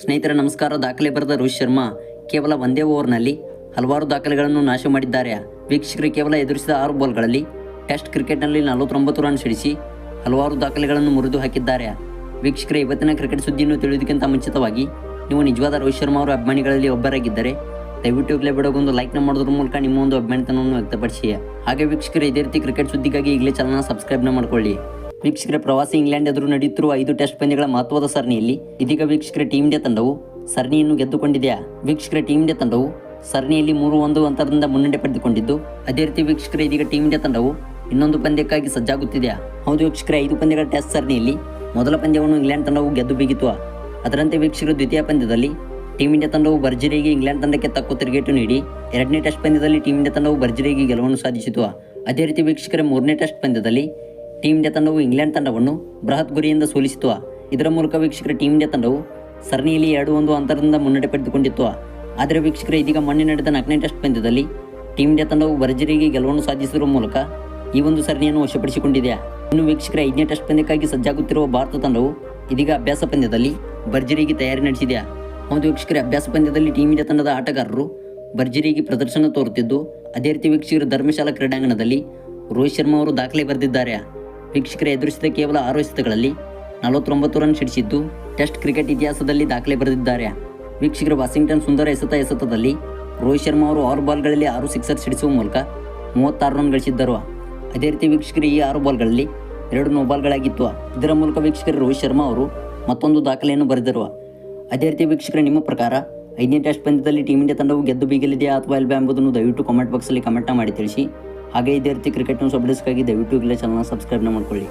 ಸ್ನೇಹಿತರೆ, ನಮಸ್ಕಾರ. ದಾಖಲೆ ಬರೆದ ರೋಹಿತ್ ಶರ್ಮಾ ಕೇವಲ ಒಂದೇ ಓವರ್ನಲ್ಲಿ ಹಲವಾರು ದಾಖಲೆಗಳನ್ನು ನಾಶ ಮಾಡಿದ್ದಾರೆ. ವೀಕ್ಷಕರು, ಕೇವಲ ಎದುರಿಸಿದ ಆರು ಬಾಲ್ಗಳಲ್ಲಿ ಟೆಸ್ಟ್ ಕ್ರಿಕೆಟ್ನಲ್ಲಿ ನಲವತ್ತೊಂಬತ್ತು ರನ್ ಸಿಡಿಸಿ ಹಲವಾರು ದಾಖಲೆಗಳನ್ನು ಮುರಿದು ಹಾಕಿದ್ದಾರೆ. ವೀಕ್ಷಕರ, ಇವತ್ತಿನ ಕ್ರಿಕೆಟ್ ಸುದ್ದಿಯನ್ನು ತಿಳಿಯೋದಕ್ಕಿಂತ ಮುಂಚಿತವಾಗಿ ನೀವು ನಿಜವಾದ ರೋಹಿತ್ ಶರ್ಮಾ ಅವರ ಅಭಿಮಾನಿಗಳಲ್ಲಿ ಒಬ್ಬರಾಗಿದ್ದರೆ ದಯವಿಟ್ಟು ಈಗಲೇ ಬಿಡೋಗೊಂದು ಲೈಕ್ನ ಮಾಡೋದ್ರ ಮೂಲಕ ನಿಮ್ಮ ಒಂದು ಅಭಿಮಾನಿತನವನ್ನು ವ್ಯಕ್ತಪಡಿಸಿ. ಹಾಗೆ ವೀಕ್ಷಕರು, ಇದೇ ರೀತಿ ಕ್ರಿಕೆಟ್ ಸುದ್ದಿಗಾಗಿ ಈಗಲೇ ಚಾನಲ್ನ ಸಬ್ಸ್ಕ್ರೈಬ್ನ ಮಾಡ್ಕೊಳ್ಳಿ. ವೀಕ್ಷಕರ, ಪ್ರವಾಸಿ ಇಂಗ್ಲೆಂಡ್ ಎದುರು ನಡೆಯುತ್ತಿರುವ ಐದು ಟೆಸ್ಟ್ ಪಂದ್ಯಗಳ ಮಹತ್ವದ ಸರಣಿಯಲ್ಲಿ ಇದೀಗ ವೀಕ್ಷಕರ ಟೀಮ್ ಇಂಡಿಯಾ ತಂಡವು ಸರಣಿಯನ್ನು ಗೆದ್ದುಕೊಂಡಿದೆಯಾ? ವೀಕ್ಷಕರ ಟೀಮ್ ಇಂಡಿಯಾ ತಂಡವು ಸರಣಿಯಲ್ಲಿ ಮೂರು ಒಂದು ಅಂತರದಿಂದ ಮುನ್ನಡೆ ಪಡೆದುಕೊಂಡಿದ್ದು, ಅದೇ ರೀತಿ ವೀಕ್ಷಕರ, ಇದೀಗ ಟೀಮ್ ಇಂಡಿಯಾ ತಂಡವು ಇನ್ನೊಂದು ಪಂದ್ಯಕ್ಕಾಗಿ ಸಜ್ಜಾಗುತ್ತಿದೆಯಾ? ಹೌದು ವೀಕ್ಷಕರ, ಐದು ಪಂದ್ಯಗಳ ಟೆಸ್ಟ್ ಸರಣಿಯಲ್ಲಿ ಮೊದಲ ಪಂದ್ಯವನ್ನು ಇಂಗ್ಲೆಂಡ್ ತಂಡವು ಗೆದ್ದು ಬೀಗಿತು. ಅದರಂತೆ ವೀಕ್ಷಕರು, ದ್ವಿತೀಯ ಪಂದ್ಯದಲ್ಲಿ ಟೀಮ್ ಇಂಡಿಯಾ ತಂಡವು ಭರ್ಜರಿಗೆ ಇಂಗ್ಲೆಂಡ್ ತಂಡಕ್ಕೆ ತಕ್ಕ ತಿರುಗೇಟು ನೀಡಿ ಎರಡನೇ ಟೆಸ್ಟ್ ಪಂದ್ಯದಲ್ಲಿ ಟೀಮ್ ಇಂಡಿಯಾ ತಂಡವು ಭರ್ಜರಿಗೆ ಗೆಲುವನ್ನು ಸಾಧಿಸಿತು. ಅದೇ ರೀತಿ ವೀಕ್ಷಕರ, ಮೂರನೇ ಟೆಸ್ಟ್ ಪಂದ್ಯದಲ್ಲಿ ಟೀಮ್ ಇಂಡಿಯಾ ತಂಡವು ಇಂಗ್ಲೆಂಡ್ ತಂಡವನ್ನು ಬೃಹತ್ ಗುರಿಯಿಂದ ಸೋಲಿಸಿತು. ಇದರ ಮೂಲಕ ವೀಕ್ಷಕರ ಟೀಮ್ ಇಂಡಿಯಾ ತಂಡವು ಸರಣಿಯಲ್ಲಿ ಎರಡು ಒಂದು ಅಂತರದಿಂದ ಮುನ್ನಡೆ ಪಡೆದುಕೊಂಡಿತ್ತು. ಆದರೆ ವೀಕ್ಷಕರ, ಇದೀಗ ಮೊನ್ನೆ ನಡೆದ ನಾಲ್ಕನೇ ಟೆಸ್ಟ್ ಪಂದ್ಯದಲ್ಲಿ ಟೀಮ್ ಇಂಡಿಯಾ ತಂಡವು ಭರ್ಜರಿಗೆ ಗೆಲುವನ್ನು ಸಾಧಿಸಿರುವ ಮೂಲಕ ಈ ಒಂದು ಸರಣಿಯನ್ನು ವಶಪಡಿಸಿಕೊಂಡಿದೆ. ಇನ್ನು ವೀಕ್ಷಕರ, ಐದನೇ ಟೆಸ್ಟ್ ಪಂದ್ಯಕ್ಕಾಗಿ ಸಜ್ಜಾಗುತ್ತಿರುವ ಭಾರತ ತಂಡವು ಇದೀಗ ಅಭ್ಯಾಸ ಪಂದ್ಯದಲ್ಲಿ ಭರ್ಜರಿಗೆ ತಯಾರಿ ನಡೆಸಿದೆ. ಒಂದು ವೀಕ್ಷಕರ, ಅಭ್ಯಾಸ ಪಂದ್ಯದಲ್ಲಿ ಟೀಮ್ ಇಂಡಿಯಾ ತಂಡದ ಆಟಗಾರರು ಭರ್ಜರಿಗೆ ಪ್ರದರ್ಶನ ತೋರುತ್ತಿದ್ದು, ಅದೇ ರೀತಿ ವೀಕ್ಷಕರು ಧರ್ಮಶಾಲಾ ಕ್ರೀಡಾಂಗಣದಲ್ಲಿ ರೋಹಿತ್ ಶರ್ಮಾ ಅವರು ದಾಖಲೆ ಬರೆದಿದ್ದಾರೆ. ವೀಕ್ಷಕರ ಎದುರಿಸಿದ ಕೇವಲ ಆರು ಎಸೆತಗಳಲ್ಲಿ ನಲವತ್ತೊಂಬತ್ತು ರನ್ ಸಿಡಿಸಿದ್ದು ಟೆಸ್ಟ್ ಕ್ರಿಕೆಟ್ ಇತಿಹಾಸದಲ್ಲಿ ದಾಖಲೆ ಬರೆದಿದ್ದಾರೆ. ವೀಕ್ಷಕರು ವಾಷಿಂಗ್ಟನ್ ಸುಂದರ ಎಸೆತ ಎಸೆತದಲ್ಲಿ ರೋಹಿತ್ ಶರ್ಮಾ ಅವರು ಆರು ಬಾಲ್ಗಳಲ್ಲಿ ಆರು ಸಿಕ್ಸರ್ ಸಿಡಿಸುವ ಮೂಲಕ ಮೂವತ್ತಾರು ರನ್ ಗಳಿಸಿದ್ದರು. ಅದೇ ರೀತಿ ವೀಕ್ಷಕರು ಈ ಆರು ಬಾಲ್ಗಳಲ್ಲಿ ಎರಡು ನೋಬಾಲ್ಗಳಾಗಿತ್ತು ಇದರ ಮೂಲಕ ವೀಕ್ಷಕರು ರೋಹಿತ್ ಶರ್ಮಾ ಅವರು ಮತ್ತೊಂದು ದಾಖಲೆಯನ್ನು ಬರೆದರು. ಅದೇ ರೀತಿ ವೀಕ್ಷಕರ, ನಿಮ್ಮ ಪ್ರಕಾರ ಐದನೇ ಟೆಸ್ಟ್ ಪಂದ್ಯದಲ್ಲಿ ಟೀಮ್ ಇಂಡಿಯಾ ತಂಡವು ಗೆದ್ದು ಬೀಗಲಿದೆಯಾ ಅಥವಾ ಇಲ್ವಾ ಎಂಬುದನ್ನು ದಯವಿಟ್ಟು ಕಾಮೆಂಟ್ ಬಾಕ್ಸಲ್ಲಿ ಕಮೆಂಟ್ನ ಮಾಡಿ ತಿಳಿಸಿ. ಹಾಗೆ ಇದೇ ರೀತಿ ಕ್ರಿಕೆಟ್ ನ್ಯೂಸ್ ಅಪ್ಡೇಟ್ಸ್ಗಾಗಿ ದಯವಿಟ್ಟು ಇಲ್ಲೇ ಚಾನಲ್ನ ಸಬ್ಸ್ಕ್ರೈಬ್ನ ಮಾಡ್ಕೊಳ್ಳಿ.